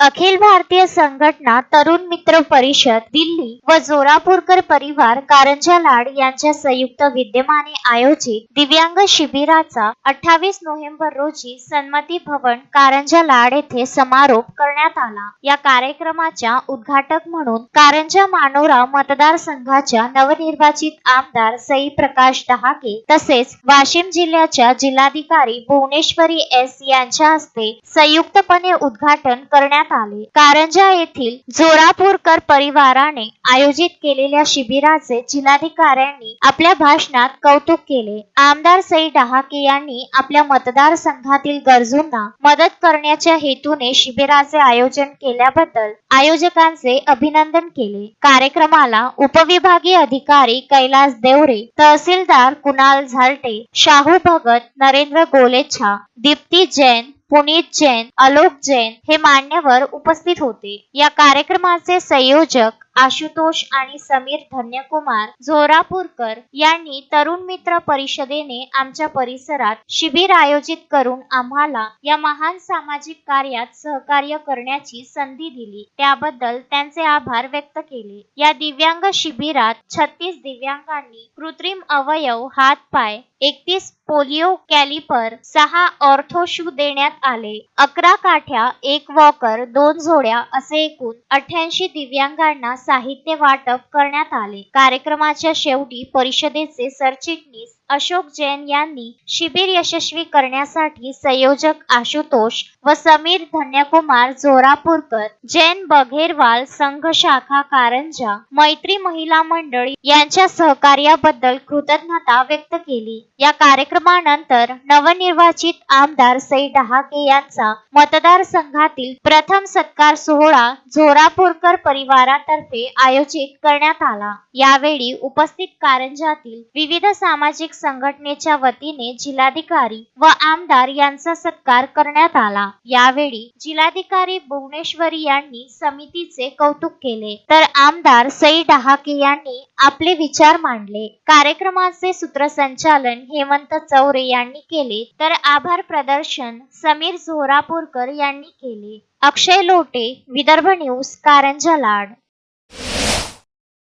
अखिल भारतीय संघटना तरुण मित्र परिषद दिल्ली व जोरापूरकर परिवार कारंजा लाड यांच्या संयुक्त विद्यमाने आयोजित दिव्यांग शिबिराचा अठ्ठावीस नोव्हेंबर रोजी सन्मती भवन कारंजा लाड येथे समारोप करण्यात आला. या कार्यक्रमाच्या उद्घाटक म्हणून कारंजा मानोरा मतदारसंघाच्या नवनिर्वाचित आमदार सई प्रकाश डहाके तसेच वाशिम जिल्ह्याच्या जिल्हाधिकारी भुवनेश्वरी एस यांच्या हस्ते संयुक्तपणे उद्घाटन करण्यात करण्यात आले. कारंजा येथील जोरापूरकर परिवाराने आयोजित केलेल्या शिबिराचे जिल्हाधिकाऱ्यांनी आपल्या भाषणात कौतुक केले. आमदार सई डहाके यांनी आपल्या मतदारसंघातील गरजूंना मदत करण्याच्या हेतूने शिबिराचे आयोजन केल्याबद्दल आयोजकांचे अभिनंदन केले. कार्यक्रमाला उपविभागीय अधिकारी कैलास देवरे तहसीलदार कुणाल झालटे शाहू भगत नरेंद्र गोलेच्छा दीप्ती जैन पुनीत जैन आलोक जैन हे मान्यवर उपस्थित होते. या कार्यक्रमाचे संयोजक आशुतोष आणि समीर धन्यकुमार झोरापूरकर यांनी तरुण मित्र परिषदेने आमच्या परिसरात शिबिर आयोजित करून आम्हाला या महान सामाजिक कार्यात सहकार्य करण्याची संधी दिली. त्याबद्दल त्यांचे आभार व्यक्त केले. या दिव्यांग शिबिरात छत्तीस दिव्यांगांनी कृत्रिम अवयव हात पाय एकतीस पोलिओ कॅलिपर सहा ऑर्थोशू देण्यात आले. अकरा काठ्या एक वॉकर दोन जोड्या असे एकूण अठ्याऐंशी दिव्यांगांना साहित्य वाटप करण्यात आले. कार्यक्रमाच्या शेवटी परिषदेचे सरचिटणीस अशोक जैन यांनी शिबिर यशस्वी करण्यासाठी संयोजक आशुतोष व समीर धन्यकुमार जोरापूरकर जैन बघेरवाल संघ शाखा कारंजा मैत्री महिला मंडळ यांच्या सहकार्याबद्दल कृतज्ञता व्यक्त केली. या कार्यक्रमानंतर नवनिर्वाचित आमदार सई डहाके यांचा मतदारसंघातील प्रथम सत्कार सोहळा झोरापूरकर परिवारातर्फे आयोजित करण्यात आला. यावेळी उपस्थित कारंजातील विविध सामाजिक संघटनेच्या वतीने जिल्हाधिकारी व आमदार यांचा सत्कार करण्यात आला. यावेळी जिल्हाधिकारी भुवनेश्वरी यांनी समितीचे कौतुक केले. तर आमदार सई डहाके यांनी आपले विचार मांडले. कार्यक्रमाचे सूत्रसंचालन हेमंत चौरे यांनी केले. तर आभार प्रदर्शन समीर झोरापूरकर यांनी केले. अक्षय लोटे विदर्भ न्यूज कारंजा लाड.